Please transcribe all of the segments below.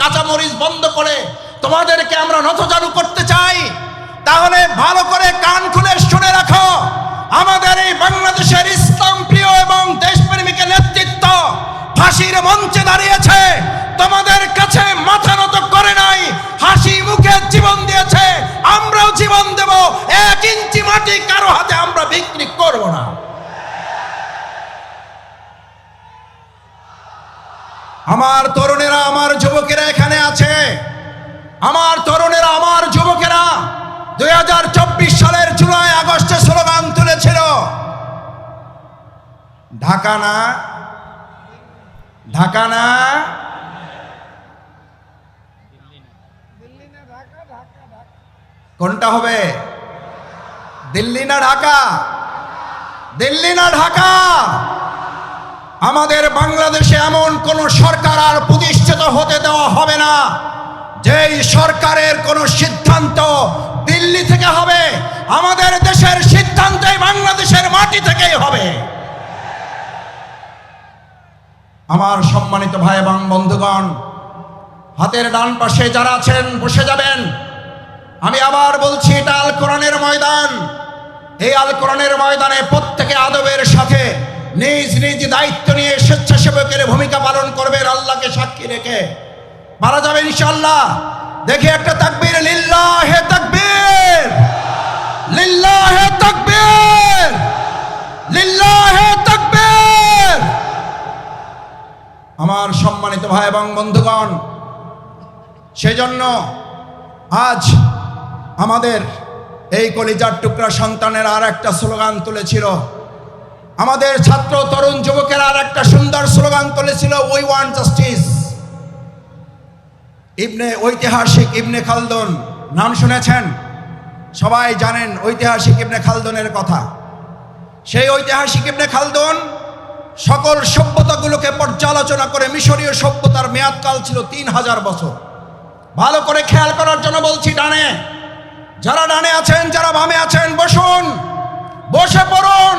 কাঁচামরিচ বন্ধ করে তোমাদেরকে আমরা নথজানু করতে চাই, তাহলে ভালো করে কান খুলে শুনে রাখো, আমাদের এই বাংলাদেশের ইসলাম প্রিয় এবং দেশপ্রেমিকের নেতৃত্ব ফাঁসির মঞ্চে দাঁড়িয়েছে, তোমাদের কাছে মাথা নত করে নাই, হাসি মুখে জীবন দিয়েছে, আমরাও জীবন দেব, এক ইঞ্চি মাটি কারও হাতে আমরা বিক্রি করব না। আমার তরুণেরা, আমার যুবকেরা এখানে আছে। আমার তরুণেরা, আমার যুবকেরা, দুই হাজার চব্বিশ সালের জুলাই, আগস্টে স্লোগান তুলেছিল। ঢাকা না? ঢাকা না? কোনটা হবে? দিল্লি না ঢাকা? দিল্লি না ঢাকা? আমাদের বাংলাদেশে এমন কোন সরকার আর প্রতিষ্ঠিত হতে দেওয়া হবে না, যেই সরকারের কোন সিদ্ধান্ত দিল্লি থেকে হবে, আমাদের দেশের সিদ্ধান্তই বাংলাদেশের মাটি থেকেই হবে। আমার সম্মানিত ভাই এবং বন্ধুগণ, হাতের ডান পাশে যারা আছেন, বসে যাবেন। আমি আবার বলছি, এটা আল কোরআনের ময়দান। এই আল কোরআনের ময়দানে প্রত্যেকে আদবের সাথে নিজ নিজ দায়িত্ব নিয়ে স্বেচ্ছাসেবকের ভূমিকা পালন করবেন আল্লাহকে সাক্ষী রেখে। মারা যাবে ইনশাল্লাহ দেখি একটা তাকবীর, লিল্লাহে তাকবীর। লিল্লাহে তাকবীর। লিল্লাহে তাকবীর। আমার সম্মানিত ভাই এবং বন্ধুগণ, সেজন্য আজ আমাদের এই কলিজার টুকরা সন্তানের আর একটা স্লোগান তুলেছিল। আমাদের ছাত্র, তরুণ, যুবকের আর একটা সুন্দর স্লোগান তুলেছিল উই ওয়ান্ট জাস্টিস ইবনে ঐতিহাসিক ইবনে খালদুন, নাম শুনেছেন? সবাই জানেন ঐতিহাসিক ইবনে খালদনের কথা। সেই ঐতিহাসিক ইবনে খালদুন সকল সভ্যতাগুলোকে পর্যালোচনা করে মিশরীয় সভ্যতার মেয়াদকাল ছিল তিন হাজার বছর। ভালো করে খেয়াল করার জন্য বলছি, ডানে। যারা ডানে আছেন, যারা বামে আছেন, বসুন। বসে পড়ুন।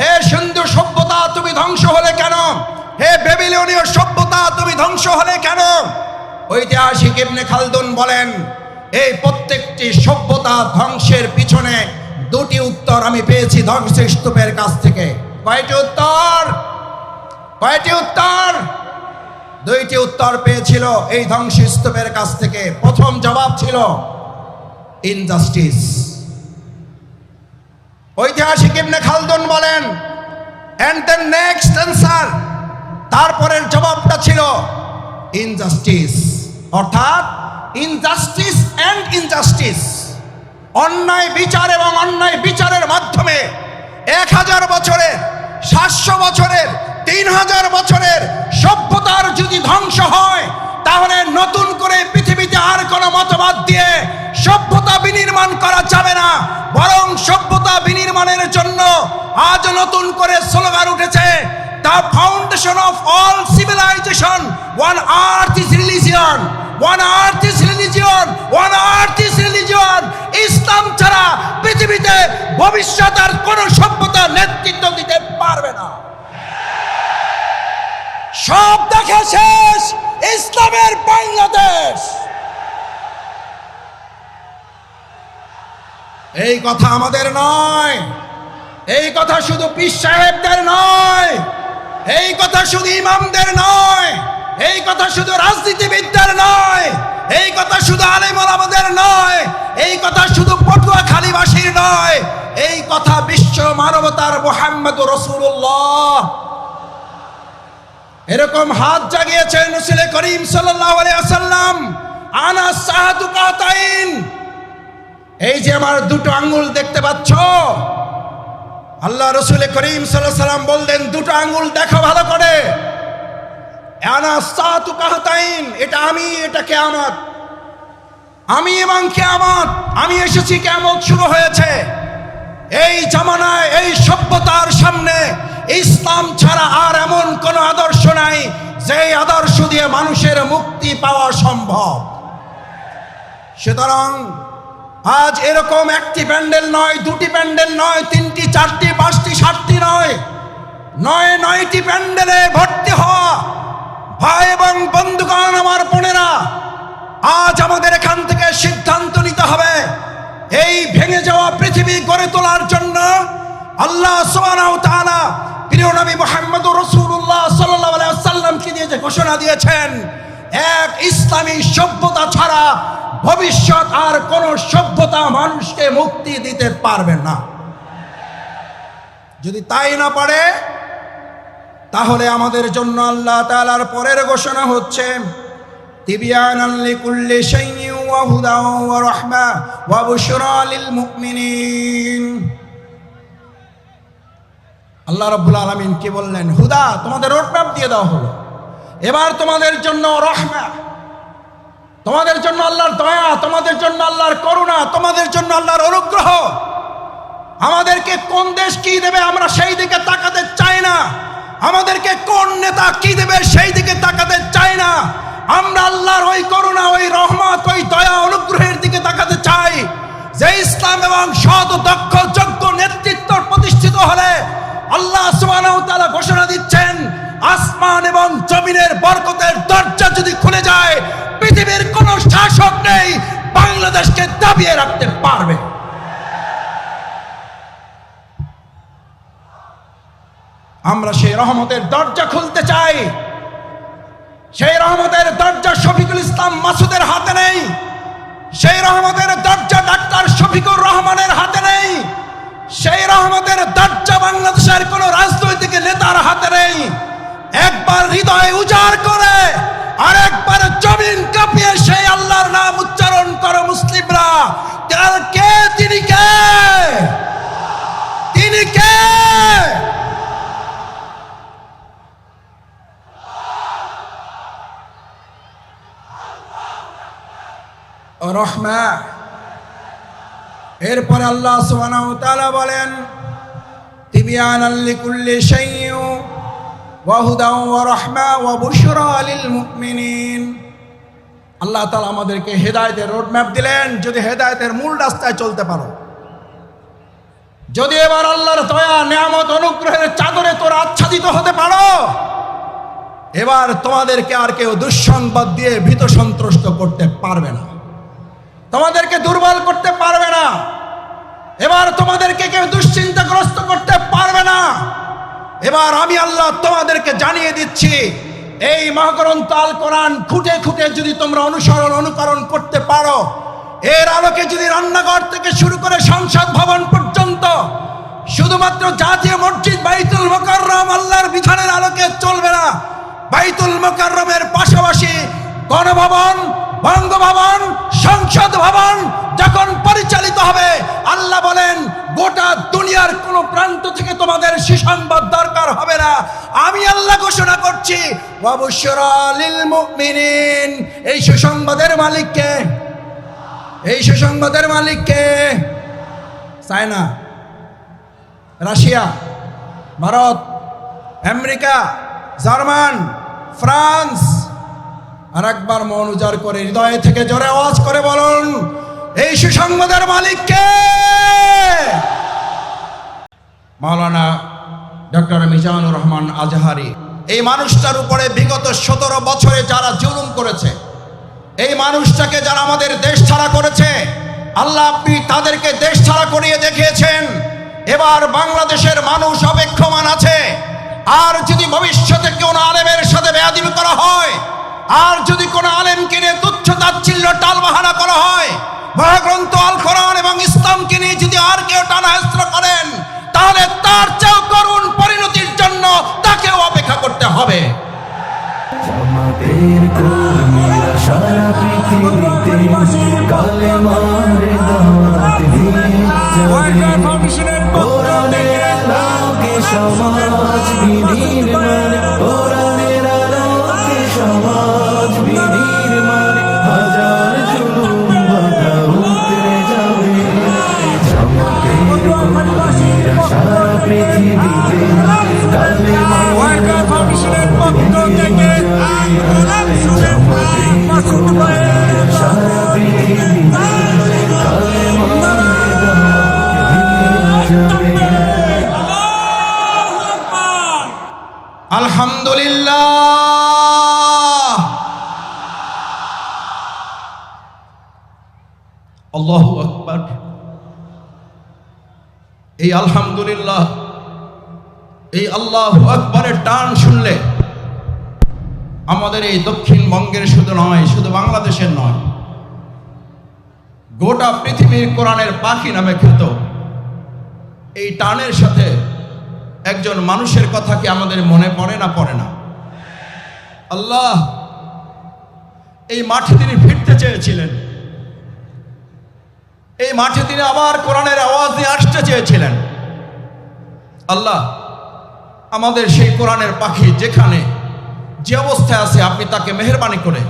হে সিন্ধু সভ্যতা, তুমি ধ্বংস হলে কেন? হে বেবিলনীয় সভ্যতা, তুমি ধ্বংস হলে কেন? ঐতিহাসিক ইবনে খালদুন বলেন, এই প্রত্যেকটি সভ্যতা ধ্বংসের পিছনে দুটি উত্তর আমি পেয়েছি ধ্বংসের স্তূপের কাছ থেকে। কয়টি উত্তর? কয়টি উত্তর? দুইটি উত্তর পেয়েছিল এই ধ্বংসস্তূপের কাছ থেকে। প্রথম জবাব ছিল ইনজাস্টিস ঐতিহাসিক ইবনে খালদুন বলেন এন্ড দ্য নেক্সট অ্যান্সার তারপরের জবাবটা ছিল ইনজাস্টিস অর্থাৎ ইনজাস্টিস অ্যান্ড ইনজাস্টিস অন্যায় বিচার এবং অন্যায় বিচারের মাধ্যমে এক হাজার বছরের সাতশো বছরের, তিন হাজার বছরের সভ্যতার যদি ধ্বংস হয় তাহলে নতুন করে পৃথিবীতে আর কোনো মতবাদ দিয়ে সভ্যতা বিনির্মাণ করা যাবে না। বরং সভ্যতা বিনির্মাণের জন্য আজ নতুন করে স্লোগান উঠেছে the foundation of all civilization one earth is religion one earth is religion one earth is religion Islam ছাড়া পৃথিবীতে ভবিষ্যৎ আর কোন সভ্যতা নেতৃত্ব দিতে পারবে না। সব দেখা শেষ, ইসলামের বাংলাদেশ। এই কথা আমাদের নয়, এই কথা শুধু পীর সাহেবদের নয়, এই কথা শুধু ইমামদের নয়, এই কথা শুধু রাজনীতিবিদদের নয়, এই কথা শুধু আলেমল আমাদের নয়, এই কথা শুধু পটুয়া খালিবাসীর নয়, এই কথা বিশ্ব মানবতার মোহাম্মদ রসুল্লাহ এরকম হাত জাগিয়েছেন রসুল করিম ওয়াসাল্লাম। আনা এই যে আমার দুটো আঙ্গুল দেখতে পাচ্ছ? আল্লাহ রসুল করিম সাল্লাম বললেন, দুটো আঙ্গুল দেখো ভালো করে। আনা এটা আমি, এটা কেয়ামত। আমি এবং কেয়ামত, আমি এসেছি, কেয়ামত শুরু হয়েছে। এই জামানায়, এই সভ্যতার সামনে ইসলাম ছাড়া আর এমন কোন আদর্শ নাই যে আদর্শ দিয়ে মানুষের মুক্তি পাওয়া সম্ভব। সুতরাং আজ এরকম একটি প্যান্ডেল নয়, দুটি প্যান্ডেল নয়, তিনটি, চারটি, পাঁচটি, সাতটি নয় নয়, নয়টি প্যান্ডেলে ভর্তি হওয়া ভাই এবং বন্ধুগণ আমার বোনেরা, আজ আমাদের এখান থেকে সিদ্ধান্ত নিতে হবে। এই ভেঙে যাওয়া পৃথিবী গড়ে তোলার জন্য আল্লাহ সুবহানাহু ওয়া তাআলা প্রিয় মুহাম্মদ রাসূলুল্লাহ সাল্লাল্লাহু দিয়ে যে ঘোষণা দিয়েছেন, এক ইসলামী সভ্যতা ছাড়া ভবিষ্যৎ আর কোন সভ্যতা মানুষকে মুক্তি দিতে পারবে না। যদি তাই না পারে, তাহলে আমাদের জন্য আল্লাহ তাআলার পরের ঘোষণা হচ্ছে, তিবিয়ানান লিকুল্লি শাইইন ওয়া হুদা ওয়া রাহমা ওয়া বুশরা লিল মুমিনিন আল্লাহ রাব্বুল আলামিন কি বললেন? হুদা, তোমাদের রোডম্যাপ দিয়ে দেওয়া হলো। এবার তোমাদের জন্য রহমা। তোমাদের জন্য আল্লাহর দয়া, তোমাদের জন্য আল্লাহর করুণা, তোমাদের জন্য আল্লাহর অনুগ্রহ। আমাদেরকে কোন দেশ কি দেবে আমরা সেই দিকে তাকাতে চাই না। আমাদেরকে কোন নেতা কি দেবে সেই দিকে তাকাতে চাই না। আমরা আল্লাহর ওই করুণা, ওই রহমত, ওই দয়া, অনুগ্রহের দিকে তাকাতে চাই। যে ইসলাম এবং সৎ, দক্ষ, যোগ্য নেতৃত্ব প্রতিষ্ঠিত হলে আল্লাহ ঘোষণা দিচ্ছেন, আসমান এবং জমিনের বরকতের দরজা যদি খুলে যায়, পৃথিবীর কোন শাসক নেই বাংলাদেশকে দাবিয়ে রাখতে পারবে। আমরা সেই রহমতের দরজা খুলতে চাই। সেই রহমতের দরজা শফিকুল ইসলাম মাসুদের হাতে নেই। সেই রহমতের দরজা ডাক্তার শফিকুর রহমানের হাতে নেই। সেই রহমতের দরজা বাংলাদেশের কোন রাজনৈতিক নেতার হাতে নেই। একবার হৃদয় উজাড় করে আর একবার জমিন কাঁপিয়ে সেই আল্লাহর নাম উচ্চারণ করো মুসলিমরা। কে? তিনি কে? তিনি কে? রহমা। এরপরে আল্লাহ সুবহানাহু বলেন আল্লাহ আমাদেরকে হেদায়েতের রোডম্যাপ দিলেন, যদি হেদায়েতের মূল রাস্তায় চলতে পারো। যদি এবার আল্লাহর দয়া, নিয়ামত, অনুগ্রহের চাদরে তোরা আচ্ছাদিত হতে পারো, এবার তোমাদেরকে আর কেউ দুঃসংবাদ দিয়ে ভীত সন্ত্রস্ত করতে পারবে না। তোমাদেরকে দুর্বল করতে পারবে না। এবার তোমাদেরকে কেউ দুশ্চিন্তাগ্রস্ত করতে পারবে না। এবার আমি আল্লাহ তোমাদেরকে জানিয়ে দিচ্ছি, এই মহাগ্রন্থ আল কোরআন খুঁটে খুঁটে যদি তোমরা অনুসরণ, অনুকরণ করতে পারো, এর আলোকে যদি রান্নাঘর থেকে শুরু করে সংসদ ভবন পর্যন্ত শুধুমাত্র জাতীয় মসজিদ বাইতুল মোকাররম আল্লাহর বিধানের আলোকে চলবে না, বাইতুল মোকাররমের পাশাপাশি গণভবন বঙ্গভবন সংসদ ভবন যখন পরিচালিত হবে, আল্লাহ বলেন, গোটা দুনিয়ার কোন প্রান্ত থেকে তোমাদের সুসংবাদ দরকার হবে না। আমি আল্লাহ ঘোষণা করছি এই সুসংবাদের মালিককে এই সুসংবাদের মালিককে China, Russia, Bharat, America, German, France. আর একবার মন উজাড় করে হৃদয় থেকে জোরে আওয়াজ করে বলুন, এই সুসংবাদের মালিককে। মাওলানা ডক্টর মিজানুর রহমান আজহারি, এই মানুষটার উপরে বিগত সতেরো বছরে যারা জুলুম করেছে, এই মানুষটাকে যারা আমাদের দেশ ছাড়া করেছে, আল্লাহ আপনি তাদেরকে দেশ ছাড়া করিয়ে দেখিয়েছেন। এবার বাংলাদেশের মানুষ অপেক্ষমান আছে। আর যদি ভবিষ্যতে কোনো আলেমের সাথে বেয়াদিবি করা হয় আর যদি কোনো আলেমকে নিয়ে তুচ্ছ তাচ্ছিল্য টালবাহানা করা হয় মহাগ্রন্থ আল কোরআন এবং ইসলামকে নিয়ে যদি আর কেউ টানাহেস্ত্র করেন তাহলে তার চেয়েও করুণ পরিণতির জন্য তাকেও অপেক্ষা করতে হবে। পৃথিবীতে আলহামদুলিল্লাহ আল্লাহু আকবার। এই আলহামদুলিল্লাহ, এই আল্লাহ আকবরের টান শুনলে আমাদের এই দক্ষিণবঙ্গের শুধু নয়, শুধু বাংলাদেশের নয়, গোটা পৃথিবীর কোরআনের পাখি নামে খ্যাত। এই টানের সাথে একজন মানুষের কথা কি আমাদের মনে পড়ে না পড়ে না? আল্লাহ, এই মাঠে তিনি ফিরতে চেয়েছিলেন। এই মাঠে তিনি আবার কোরআনের আওয়াজ নিয়ে আসতে চেয়েছিলেন। আল্লাহ, আমাদের সেই কোরআনের পাখি যেখানে যে অবস্থায় আছে, আপনি তাকে মেহরবানি করে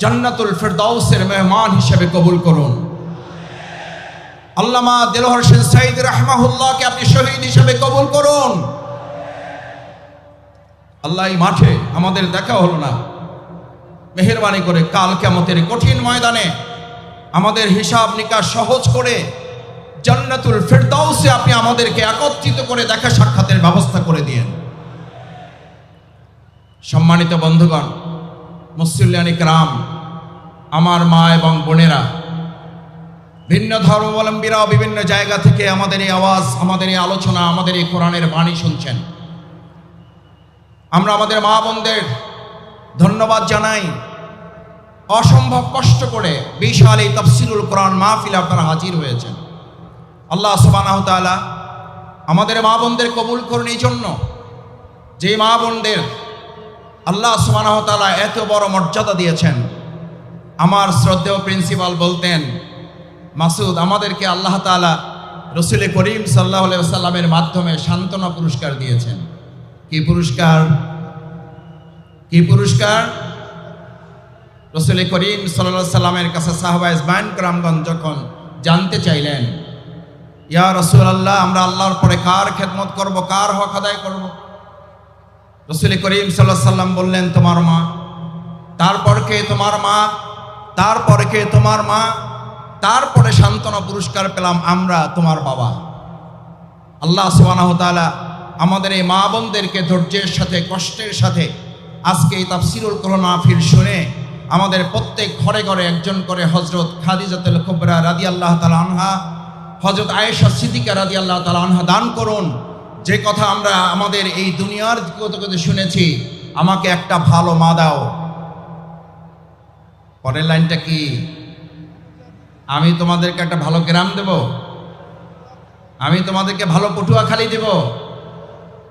জান্নাতুল ফেরদাউসের মেহমান হিসেবে কবুল করুন। আল্লামা দেলোহর সেন সাইদ রাহমাহুল্লাহকে আপনি শহীদ হিসেবে কবুল করুন। আল্লাহ, এই মাঠে আমাদের দেখা হলো না। মেহরবানি করে কাল কেমতের কঠিন ময়দানে আমাদের হিসাব নিকাশ সহজ করে জান্নাতুল ফেরদাউসে আপনি আমাদেরকে একত্রিত করে দেখা সাক্ষাতের ব্যবস্থা করে দিয়েন। সম্মানিত বন্ধুগণ মুসল্লিয়ানিক রাম আমার মা এবং বোনেরা, ভিন্ন ধর্মাবলম্বীরাও বিভিন্ন জায়গা থেকে আমাদের এই আওয়াজ, আমাদের এই আলোচনা, আমাদের এই কোরআনের বাণী শুনছেন। আমরা আমাদের মা বোনদের ধন্যবাদ জানাই। অসম্ভব কষ্ট করে বিশাল এই তফসিলুল কোরআন মাহফিলে আপনারা হাজির হয়েছেন। আল্লাহ তাআলা আমাদের মা বোনদের কবুল করুন এই জন্য। যে মা বোনদের আল্লাহ তাআলা এত বড় মর্যাদা দিয়েছেন। আমার শ্রদ্ধেয় প্রিন্সিপাল বলতেন, মাসুদ, আমাদেরকে আল্লাহ তাআলা রসুল করিম সাল্লাহ সাল্লামের মাধ্যমে সান্ত্বনা পুরস্কার দিয়েছেন। কি পুরস্কার? কি পুরস্কার? রসুল করিম সাল্লা সাল্লামের কাছে সাহবা ইসমাইন করামগঞ্জ যখন জানতে চাইলেন, ইয়া রসুল আল্লাহ আমরা আল্লাহর পরে কার খেদমত করব, কার হক আদায় করব? রসুল করিম সাল্লাহ সাল্লাম বললেন, তোমার মা। তারপর কে তোমার মা? তারপরে কে তোমার মা? তারপরে সান্ত্বনা পুরস্কার পেলাম আমরা, তোমার বাবা। আল্লাহ তাআলা আমাদের এই মা বোনদেরকে ধৈর্যের সাথে, কষ্টের সাথে আজকে এই তাফসিরুল কোরআন ফির শুনে আমাদের প্রত্যেক ঘরে ঘরে একজন করে হজরত খাদিজাতুল কুবরা রাদি আল্লাহ তালা আনহা হজরত আয়েশা সিদ্দিকা রাদি আল্লাহ তালা আনহা দান করুন। যে কথা আমরা আমাদের এই দুনিয়ার কত কত শুনেছি, আমাকে একটা ভালো মা দাও। পরের লাইনটা কি? আমি তোমাদেরকে একটা ভালো গ্রাম দেব। আমি তোমাদেরকে ভালো পটুয়াখালী দেব।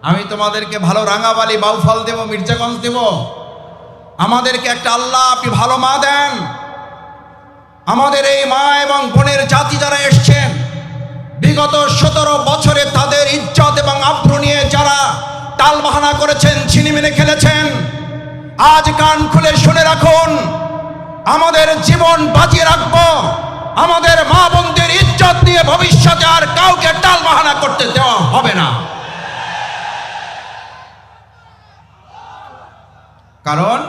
আমি তোমাদেরকে ভালো রাঙাবালি, বাউফল দেব, মির্জাগঞ্জ দেব। আমাদেরকে একটা আল্লাহ আপনি ভালো মা দেন। আমাদের এই মা এবং বোনের জাতি যারা এসছেন, বিগত সতেরো বছরে তাদের ইজ্জত এবং আব্রু নিয়ে যারা টালবাহানা করেছেন ছিনিমিনে খেলেছেন, আজ কান খুলে শুনে রাখুন, আমাদের জীবন বাঁচিয়ে রাখব, আমাদের মা বোনদের ইজ্জত নিয়ে ভবিষ্যতে আর কাউকে টালবাহানা করতে দেওয়া হবে না। কারণ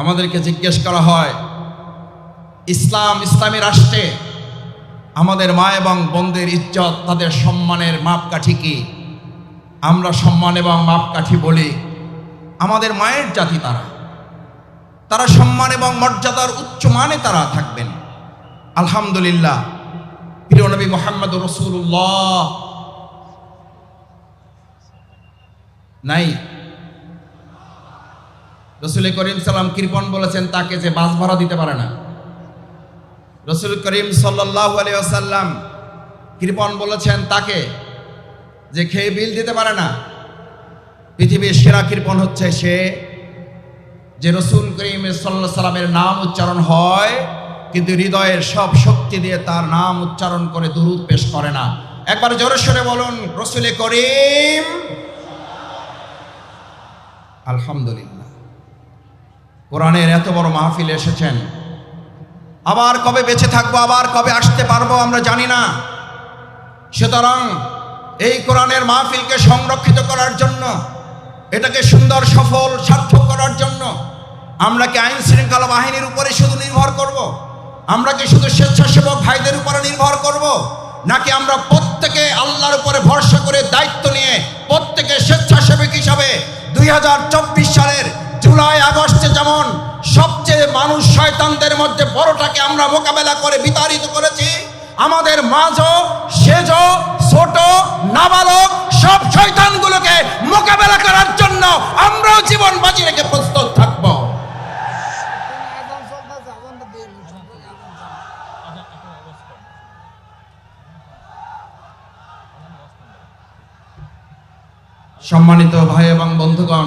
আমাদেরকে জিজ্ঞেস করা হয়, ইসলাম ইসলামী রাষ্ট্রে আমাদের মা এবং বোনদের ইজ্জত, তাদের সম্মানের মাপকাঠি কি? আমরা সম্মান এবং মাপকাঠি বলি, আমাদের মায়ের জাতি তারা। তারা সম্মান এবং মর্যাদার উচ্চ মানে তারা থাকবেন। আলহামদুলিল্লাহ, প্রিয় নবী মোহাম্মদ রসুল্লাহ নাই রসুল করিম সাল্লাম কৃপন বলেছেন তাকে যে বাস ভাড়া দিতে পারে না। রসুল করিম সাল্লাহ আলিয়াল্লাম কৃপন বলেছেন তাকে যে খেয়ে বিল দিতে পারে না। পৃথিবীর সেরা কৃপন হচ্ছে সে যে রসুল করিম সাল্লাহ সাল্লামের নাম উচ্চারণ হয়, কিন্তু হৃদয়ের সব শক্তি দিয়ে তার নাম উচ্চারণ করে দুরুদ পেশ করে না। একবার জোরে সরে বলুন, রসুল করিম, আলহামদুলিল্লাহ। কোরআনের এত বড় মাহফিল এসেছেন আবার কবে বেঁচে থাকব, আবার কবে আসতে পারব আমরা জানি না সুতরাং এই কোরআনের মাহফিলকে সংরক্ষিত করার জন্য, এটাকে সুন্দর, সফল, সার্থক করার জন্য আমরা কি আইন শৃঙ্খলা বাহিনীর উপরে শুধু নির্ভর করব। আমরা কি শুধু স্বেচ্ছাসেবক ভাইদের উপরে নির্ভর করব। নাকি আমরা প্রত্যেকে আল্লাহর উপরে ভরসা করে দায়িত্ব নিয়ে প্রত্যেকে স্বেচ্ছাসেবক হিসাবে দুই হাজার চব্বিশ সালের জুলাই, আগস্টে যেমন সবচেয়ে মানুষ শয়তানদের মধ্যে বড়টাকে আমরা মোকাবেলা করে বিতাড়িত করেছি, আমাদের মাঝ সেজ ছোট নাবালক সব শয়তানগুলোকে মোকাবেলা করার জন্য আমরাও জীবন বাজি রেখে প্রস্তুত থাকব। সম্মানিত ভাই এবং বন্ধুগণ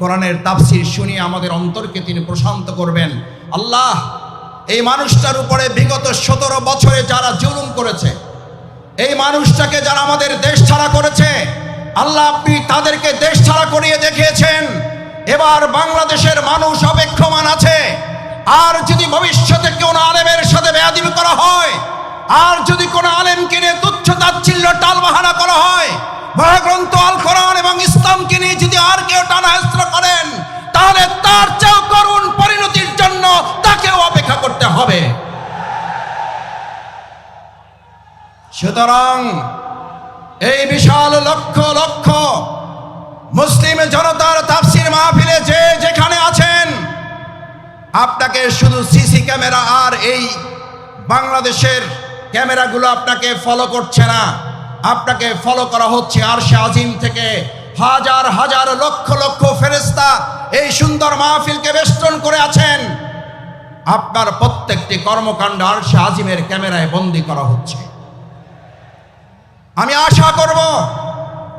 কোরআনের তাফসির শুনিয়ে আমাদের অন্তরকে তিনি প্রশান্ত করবেন। আল্লাহ, এই মানুষটার উপরে বিগত সতেরো বছরে যারা জুলুম করেছে, এই মানুষটাকে যারা আমাদের দেশ ছাড়া করেছে, আল্লাহ আপনি তাদেরকে দেশ ছাড়া করিয়ে দেখিয়েছেন। এবার বাংলাদেশের মানুষ অপেক্ষমান আছে। আর যদি ভবিষ্যতে কোনো আলেমের সাথে বেয়াদিবি করা হয়, আর যদি কোনো আলেমকে নিয়ে তুচ্ছ তাচ্ছিল্য টালবাহানা করা হয় মহাগ্রন্থ আল কোরআন এবং ইসলামকে নিয়ে যদি আর কেউ টানাহেস্ত্র করেন, তাহলে তার চেয়েও করুণ পরিণতির জন্য তাকেও অপেক্ষা করতে হবে। সুতরাং এই বিশাল লক্ষ লক্ষ মুসলিম জনতার তাফসির মাহফিলে যে যেখানে আছেন, আপনাকে শুধু সিসি ক্যামেরা আর এই বাংলাদেশের ক্যামেরাগুলো আপনাকে ফলো করছে না। আপনাকে ফলো করা হচ্ছে আর সে আজিম থেকে হাজার হাজার, লক্ষ লক্ষ ফেরেস্তা এই সুন্দর মাহফিলকে বেষ্টন করে আছেন। আপনার প্রত্যেকটি কর্মকাণ্ড আর সে আজিমের ক্যামেরায় বন্দি করা হচ্ছে। আমি আশা করব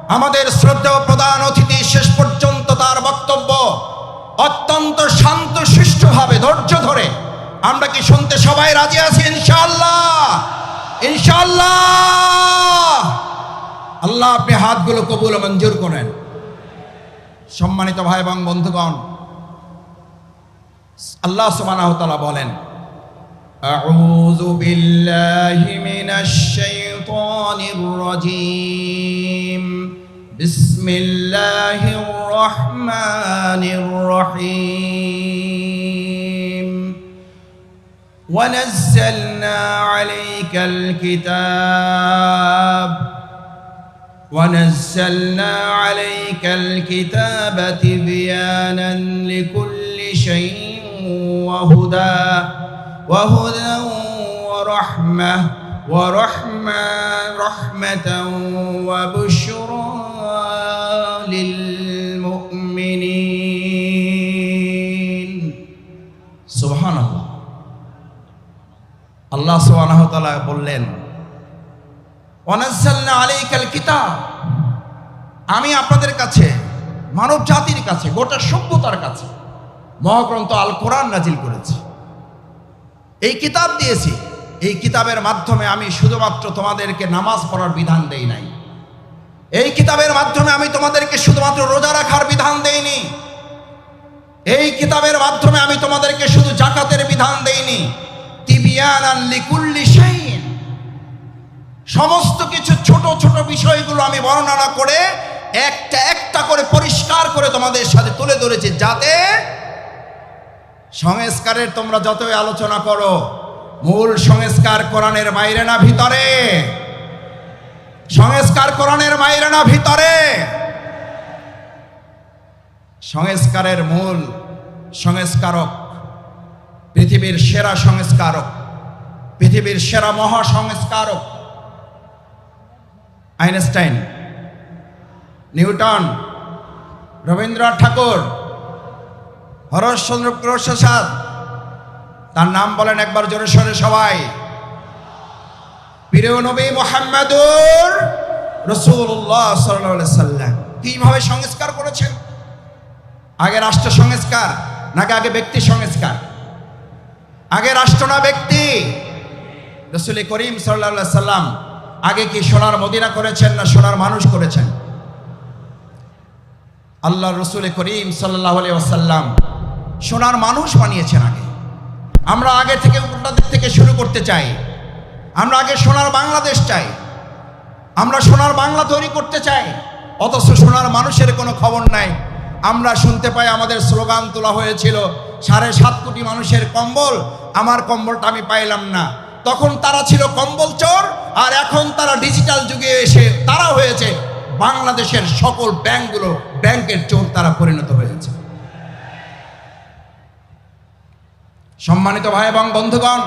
আমাদের শ্রদ্ধেয় প্রধান অতিথি শেষ পর্যন্ত তার বক্তব্য অত্যন্ত শান্ত সুষ্ঠুভাবে ধৈর্য ধরে আমরা কি শুনতে সবাই রাজি আছি ইনশাআল্লাহ? ইনশাল্লাহ আল্লাহ আপনি হাতগুলো কবুল মঞ্জুর করেন। সম্মানিত ভাই এবং বন্ধুগণ, আল্লাহ সুবহানাহু তাআলা বলেন, আউযু বিল্লাহি মিনাশ শাইতানির রাজীম। বিসমিল্লাহির রহমানির রহিম। ونزلنا عليك الكتاب. ونزلنا عليك الكتاب تبيانا لكل شيء وهدى وهدى ورحمة ورحمة رحمة وبشرى للمؤمنين. আল্লাহ তাআলা বললেন, ওয়ানাজ্জালনা আলাইকাল কিতাব। আমি আপনাদের কাছে, মানব জাতির কাছে, গোটা সভ্যতার কাছে মহাগ্রন্থ আল কোরআন নাজিল করেছি। এই কিতাব দিয়েছি। এই কিতাবের মাধ্যমে আমি শুধুমাত্র তোমাদেরকে নামাজ পড়ার বিধান দেই নাই। এই কিতাবের মাধ্যমে আমি তোমাদেরকে শুধুমাত্র রোজা রাখার বিধান দেইনি। এই কিতাবের মাধ্যমে আমি তোমাদেরকে শুধু জাকাতের বিধান দেইনি। সমস্ত কিছু ছোট ছোট বিষয়গুলো আমি বর্ণনা করে একটা একটা করে পরিষ্কার করে তোমাদের সাথে তুলে ধরেছি যাতে সংস্কারের তোমরা যতই আলোচনা করো, মূল সংস্কার কোরআনের বাইরে না ভিতরে। সংস্কার কোরআনের বাইরে না ভিতরে। সংস্কারের মূল সংস্কারক, পৃথিবীর সেরা সংস্কারক পৃথিবীর সেরা মহা সংস্কারক আইনস্টাইন, নিউটন, রবীন্দ্রনাথ ঠাকুর, হরশচন্দ্র প্রসাদ, তার নাম বলেন একবার জোরে সরে সবাই। প্রিয় নবী মোহাম্মদুর রসুল্লাহ সাল্লাহ সাল্লাম। কীভাবে সংস্কার করেছেন? আগে রাষ্ট্র সংস্কার, নাকি আগে ব্যক্তি সংস্কার? আগে রাষ্ট্র না ব্যক্তি? রসুল করিম সাল্লাহ সাল্লাম আগে কি সোনার মদিনা করেছেন না সোনার মানুষ করেছেন? আল্লাহ রসুল করিম সাল্লাহ আসাল্লাম সোনার মানুষ বানিয়েছেন আগে। আমরা আগে থেকে উল্টাদের থেকে শুরু করতে চাই। আমরা আগে সোনার বাংলাদেশ চাই। আমরা সোনার বাংলা তৈরি করতে চাই। অথচ সোনার মানুষের কোনো খবর নাই। আমরা শুনতে পাই আমাদের স্লোগান তোলা হয়েছিল, সাড়ে সাত কোটি মানুষের কম্বল। আমার কম্বলটা আমি পাইলাম না। তখন তারা ছিল কম্বল চোর, আর এখন তারা ডিজিটাল যুগে এসে তারা হয়েছে বাংলাদেশের সকল ব্যাংকগুলো, ব্যাংকের চোর তারা পরিণত হয়েছে। সম্মানিত ভাই এবং বন্ধুগণ,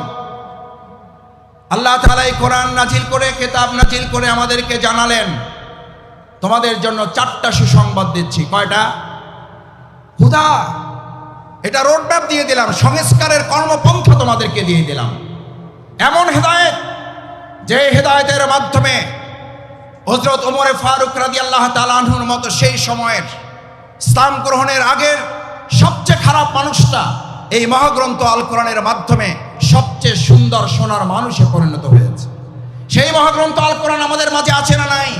আল্লাহ তাআলা এই কোরআন নাজিল করে, কেতাব নাজিল করে আমাদেরকে জানালেন, তোমাদের জন্য চারটা সুসংবাদ দিচ্ছি। কয়টা? হুদা! এটা রোডম্যাপ দিয়ে দিলাম, সংস্কারের কর্মপন্থা তোমাদেরকে দিয়ে দিলাম। এমন হেদায়েত, যে হেদায়েতের মাধ্যমে হজরত ওমরে ফারুক রাজি আল্লাহ তালাহুর মতো সেই সময়ের ইসলাম গ্রহণের আগের সবচেয়ে খারাপ মানুষটা এই মহাগ্রন্থ আল কোরআনের মাধ্যমে সবচেয়ে সুন্দর সোনার মানুষে পরিণত হয়েছে। সেই মহাগ্রন্থ আল কোরআন আমাদের মাঝে আছে না নাই?